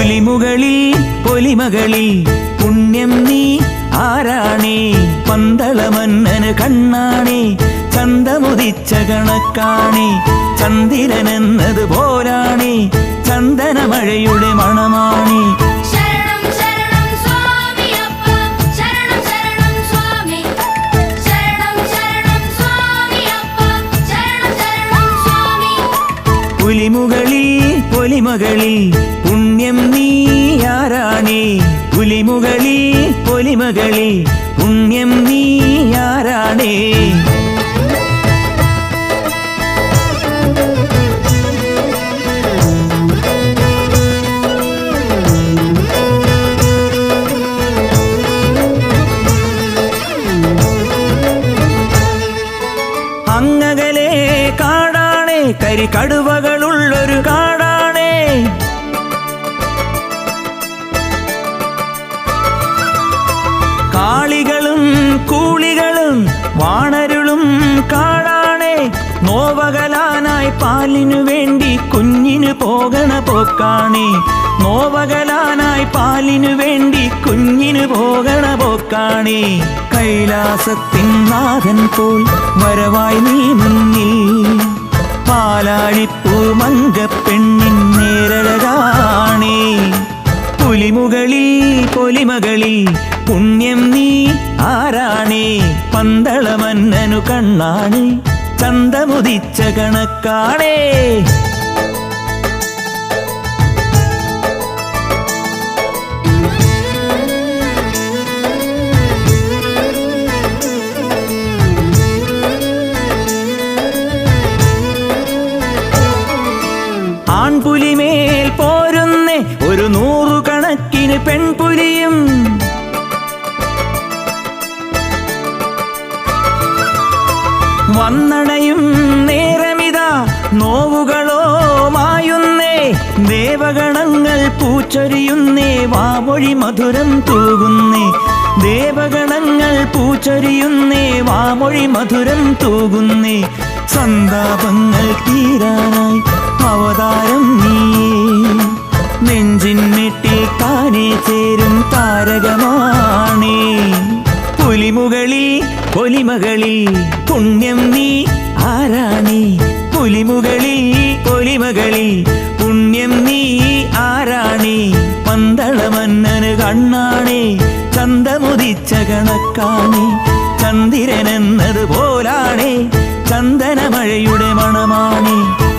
പുലിമുകളിൽ പൊലിമകളിൽ പുണ്യം നീ ആരാണേ? പന്തളമന്നന് കണ്ണാണേ? ചന്തമുദിച്ച കണക്കാണേ? ചന്ദിരനെന്നത് പോരാണേ? ചന്ദനമഴയുടെ മണമാണേ? പുലിമുകളിൽ പൊലിമകളിൽ പുണ്യം നീ ആരാണേ? പുലിമുകളിൽ പൊലിമകളിൽ പുണ്യം നീ ആരാണേ? അങ്ങകലെ കാടാണേ കരികടുവകളുള്ളൊരു കാടാണേ. കാളികളും കൂളികളും വാണരുളും കാടാണേ. നോവകലാനായി പാലിനു വേണ്ടി കുഞ്ഞിന് പോകണ പോക്കാണേ. നോവകലാനായി പാലിനു വേണ്ടി കുഞ്ഞിന് പോകണ പോക്കാണേ. കൈലാസത്തിൻ നാഥൻ പോൽ വരവായി നീ മുന്നിൽ പാലാഴിപ്പൂ മങ്കപ്പെണ്ണിൻ നേരഴകാണേ. പുലിമുകളിൽ പൊലിമകളിൽ പുണ്യം നീ ആരാണേ? പന്തളമന്നനു കണ്ണാണി ചന്തമുദിച്ച കണക്കാണേ. ആൺപുലിമേൽ പോരുന്ന ഒരു നൂറുകണക്കിന് പെൺപുലിയും. വന്നണയും നേരമിതാ നോവുകളോ മായുന്നേ ദേവഗണങ്ങൾ പൂച്ചൊരിയുന്നേ വാമൊഴി മധുരം തൂകുന്നേ. ദേവഗണങ്ങൾ പൂച്ചൊരിയുന്നേ വാമൊഴി മധുരം തൂകുന്നേ. സന്താപങ്ങൾ തീരാനായി അവതാരം നീ. നെഞ്ചിൻ നെഞ്ചിൻമെട്ടിൽ താനെ ചേരും താരകമാണേ. പുലിമുകളിൽ പൊലിമകളിൽ പുണ്യം നീ ആരാണി. പുലിമുകളിൽ പൊലിമകളിൽ പുണ്യം നീ ആരാണി. പന്തളമന്നന് കണ്ണാണേ. ചന്തമുദിച്ച കണക്കാണേ. ചന്ദിരനെന്നത് പോലാണേ. ചന്ദനമഴയുടെ മണമാണേ.